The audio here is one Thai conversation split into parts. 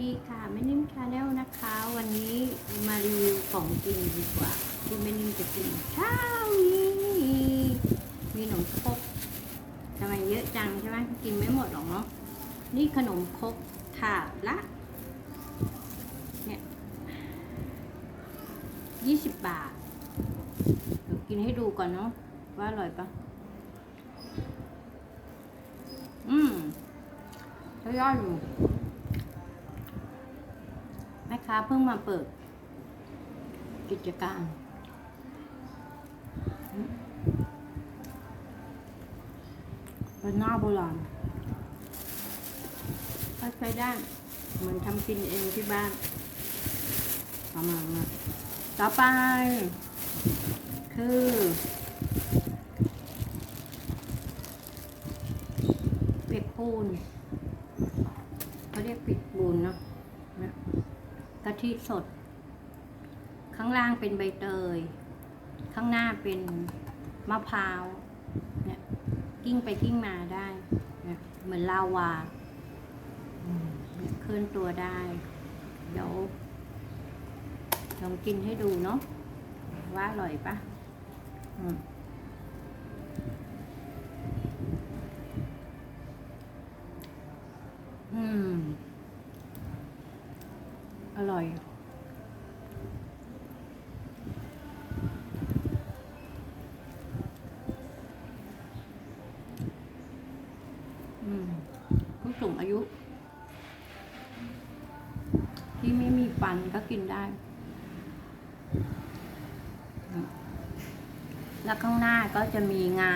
ดีค่ะแม่นิ่มชาแนลนะคะ วันนี้มารีวิวของกินดีกว่าที่แม่นิ่มจะกินเช้านี้มีขนมครกทำไมเยอะจังใช่ไหมกินไม่หมดหรอกเนาะนี่ขนมครกถาดละเนี่ยยี่สิบบาทเดี๋ยวกินให้ดูก่อนเนาะว่าอร่อยปะอืมใช้ย่อยอยู่ เพิ่งมาเปิด กิจการเป็นหน้าโบราณก็ใช้ได้เหมือนทำกินเองที่บ้านประมาณนั้นต่อไป คือเปียกปูนเขาเรียกเปียกปูนเนาะนะ กะทิสด ข้างล่างเป็นใบเตย ข้างหน้าเป็นมะพร้าวเนี่ยกิ้งไปกิ้งมาได้เนี่ยเหมือนลาวาอืมเนี่ยเคลื่อนตัวได้ เดี๋ยวลองกินให้ดูเนาะว่าอร่อยปะอืมอืม อร่อย อืม ผู้สูงอายุ ที่ไม่มีฟันก็กินได้ แล้วข้างหน้าก็จะมีงา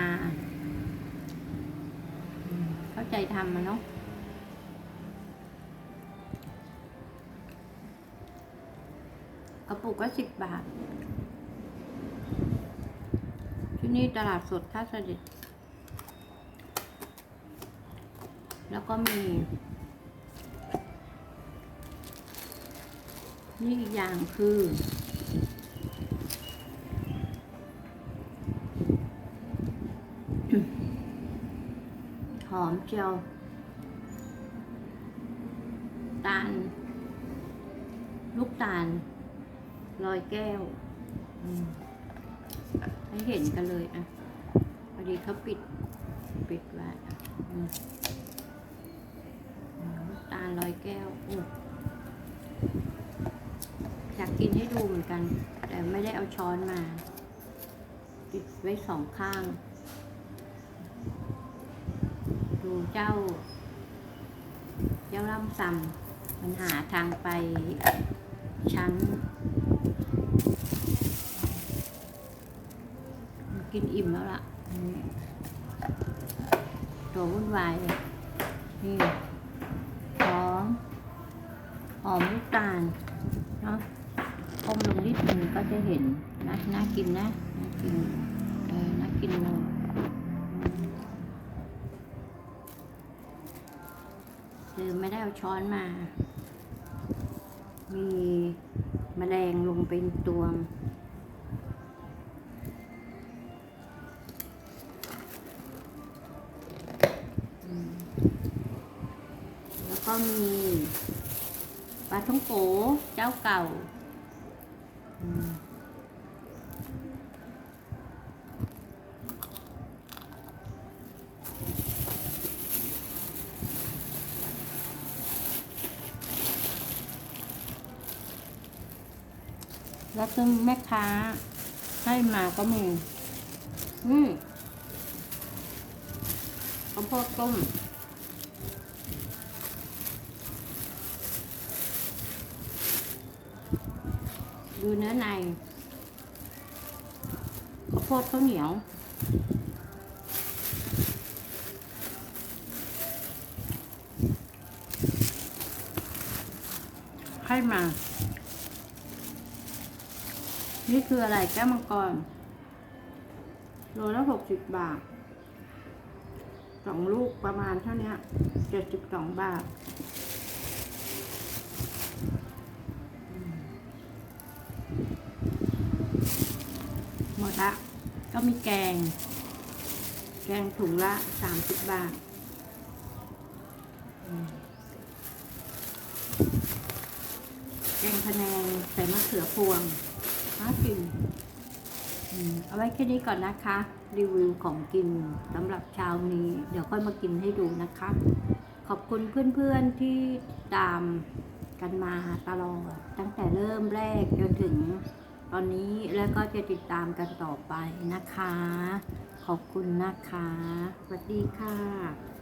เข้าใจทำมาเนาะกระปุกก็สิบบาท ที่นี่ตลาดสดท่าเสด็จ แล้วก็มี นี่อีกอย่างคือ หอมเจียวตาล ลูกตาลรอยแก้วให้เห็นกันเลยอะพอดีเขาปิด ปิดไว้ อยแก้วอยากกินให้ดูเหมือนกัน แต่ไม่ได้เอาช้อนมาปิดไว้สองข้าง ดูเจ้า เจ้าล่ำซำมันหาทางไปชั้น กินอิ่มแล้วล่ะตัววุ่นวายเลยนี่ อมลูกตาลเนาะอมลงนิดนึงก็จะเห็นนะน่ากินนะน่ากินเออน่ากินเลยคือไม่ได้เอาช้อนมา มีมแมลงลงเป็นตวงแล้วก็มี ปลาท่องโกเจ้าเก่าแล้วซึ่งแม่ค้าให้มาก็มี อืมข้าวโพดต้ม ดูเนื้อในข้าวโพดข้าวเหนียว ให้มา นี่คืออะไรแก้มังกร โลละหกสิบบาทสองลูกประมาณเท่านี้เจ็ดสิบสองบาท ละ ก็มีแกง แกงถุงละสามสิบบาทแกงพะแนงใส่มะเขือพวงน่ากินอืมเอาไว้แค่นี้ก่อนนะคะ รีวิวของกินสำหรับเช้านี้ เดี๋ยวค่อยมากินให้ดูนะคะ ขอบคุณเพื่อนๆที่ตามกันมาตลอดตั้งแต่เริ่มแรกจนถึง ตอนนี้แล้วก็จะติดตามกันต่อไปนะคะ ขอบคุณนะคะ สวัสดีค่ะ